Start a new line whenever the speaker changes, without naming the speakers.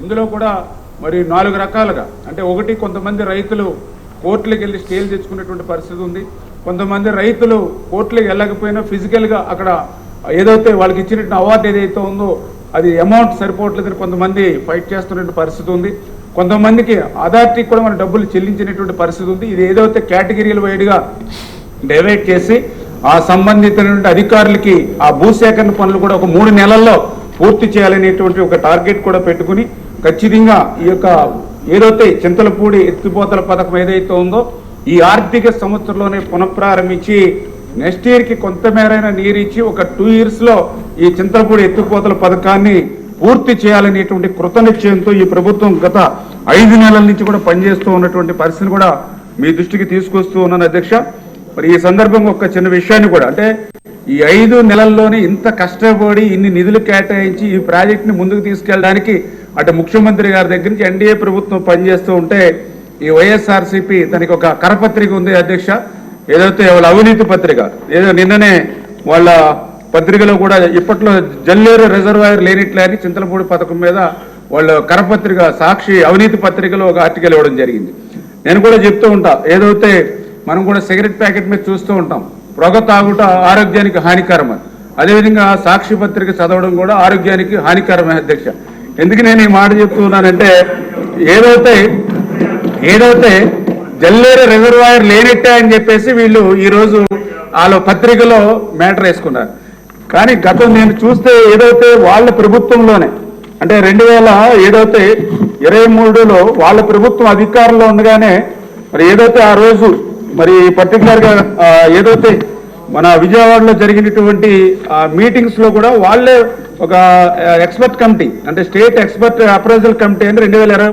ఇందులో కూడా మరి నాలుగు రకాలుగా అంటే ఒకటి కొంతమంది రైతులు కోర్టులకు వెళ్ళి స్టేలు తెచ్చుకునేటువంటి పరిస్థితి ఉంది. కొంతమంది రైతులు కోర్టులకు వెళ్ళకపోయినా ఫిజికల్గా అక్కడ ఏదైతే వాళ్ళకి ఇచ్చినటువంటి అవార్డు ఏదైతే ఉందో అది అమౌంట్ సరిపోవట్లేదని కొంతమంది ఫైట్ చేస్తున్నటువంటి పరిస్థితి ఉంది. కొంతమందికి అథారిటీకి కూడా మన డబ్బులు చెల్లించినటువంటి పరిస్థితి ఉంది. ఇది ఏదైతే కేటగిరీలు వైడ్గా డైవర్ట్ చేసి ఆ సంబంధితమైనటువంటి అధికారులకి ఆ భూసేకరణ పనులు కూడా ఒక మూడు నెలల్లో పూర్తి చేయాలనేటువంటి ఒక టార్గెట్ కూడా పెట్టుకుని ఖచ్చితంగా ఈ యొక్క ఏదైతే చింతలపూడి ఎత్తిపోతల పథకం ఏదైతే ఉందో ఈ ఆర్థిక సంవత్సరంలోనే పునఃప్రారంభించి నెక్స్ట్ ఇయర్కి కొంతమేరైన నీరు ఇచ్చి ఒక టూ ఇయర్స్లో ఈ చింతలపూడి ఎత్తిపోతల పథకాన్ని పూర్తి చేయాలనేటువంటి కృతనిశ్చయంతో ఈ ప్రభుత్వం గత ఐదు నెలల నుంచి కూడా పనిచేస్తూ ఉన్నటువంటి పరిస్థితిని కూడా మీ దృష్టికి తీసుకొస్తూ ఉన్నాను అధ్యక్ష. మరి ఈ సందర్భంగా ఒక చిన్న విషయాన్ని కూడా అంటే ఈ ఐదు నెలల్లోనే ఇంత కష్టపడి ఇన్ని నిధులు కేటాయించి ఈ ప్రాజెక్ట్ని ముందుకు తీసుకెళ్ళడానికి అటు ముఖ్యమంత్రి గారి దగ్గర నుంచి ఎన్డీఏ ప్రభుత్వం పనిచేస్తూ ఉంటే ఈ వైఎస్ఆర్సీపీ దానికి ఒక కరపత్రిక ఉంది అధ్యక్ష. ఏదైతే వాళ్ళ అవినీతి పత్రిక ఏదో నిన్ననే వాళ్ళ పత్రికలో కూడా ఇప్పట్లో జల్లేరు రిజర్వాయర్ లేనిట్లే అని చింతలపూడి పథకం మీద వాళ్ళ కరపత్రిక సాక్షి అవినీతి పత్రికలో ఒక ఆర్టికల్ ఇవ్వడం జరిగింది. నేను కూడా చెప్తూ ఉంటా ఏదైతే మనం కూడా సిగరెట్ ప్యాకెట్ మీద చూస్తూ ఉంటాం పొగ తాగుట ఆరోగ్యానికి హానికరం అదేవిధంగా సాక్షి పత్రిక చదవడం కూడా ఆరోగ్యానికి హానికరమే అధ్యక్ష. ఎందుకు నేను ఈ మాట చెప్తున్నానంటే ఏదైతే ఏదైతే జల్లేరు రిజర్వాయర్ లేనట్టే అని చెప్పేసి వీళ్ళు ఈరోజు వాళ్ళ పత్రికలో మ్యాటర్ వేసుకున్నారు. కానీ గతం నేను చూస్తే ఏదైతే వాళ్ళ ప్రభుత్వంలోనే అంటే రెండు వేల ఏదైతే ఇరవై మూడులో వాళ్ళ ప్రభుత్వం అధికారంలో ఉండగానే మరి ఏదైతే ఆ రోజు మరి పర్టికులర్గా ఏదైతే మన విజయవాడలో జరిగినటువంటి మీటింగ్స్లో కూడా వాళ్ళే ఒక ఎక్స్పర్ట్ కమిటీ అంటే స్టేట్ ఎక్స్పర్ట్ అప్రైజల్ కమిటీ అని రెండు వేల ఇరవై